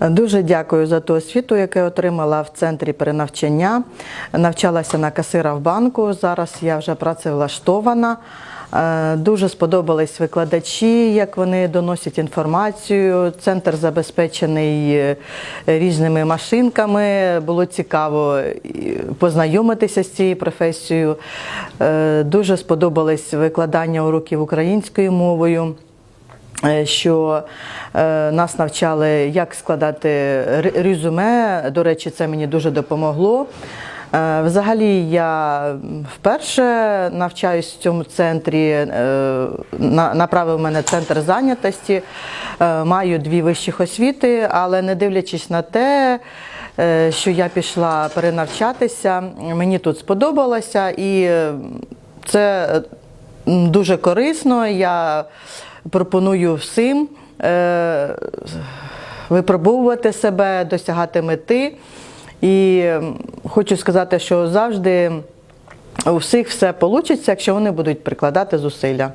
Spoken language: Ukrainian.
Дуже дякую за ту освіту, яку отримала в центрі перенавчання. Навчалася на касира в банку. Зараз я вже працевлаштована. Е, Дуже сподобались викладачі, як вони доносять інформацію. Центр забезпечений е, різними машинками. Було цікаво познайомитися з цією професією. Е, Дуже сподобались викладання уроків українською мовою. Е, що е, нас навчали, як складати резюме. До речі, це мені дуже допомогло. Е, Взагалі, я вперше навчаюсь в цьому центрі. Направив мене центр зайнятості. Маю дві вищих освіти, але не дивлячись на те, що я пішла перенавчатися, мені тут сподобалося і це дуже корисно. Я пропоную всім е, випробовувати себе, досягати мети. І хочу сказати, що завжди у всіх все вийде, якщо вони будуть прикладати зусилля.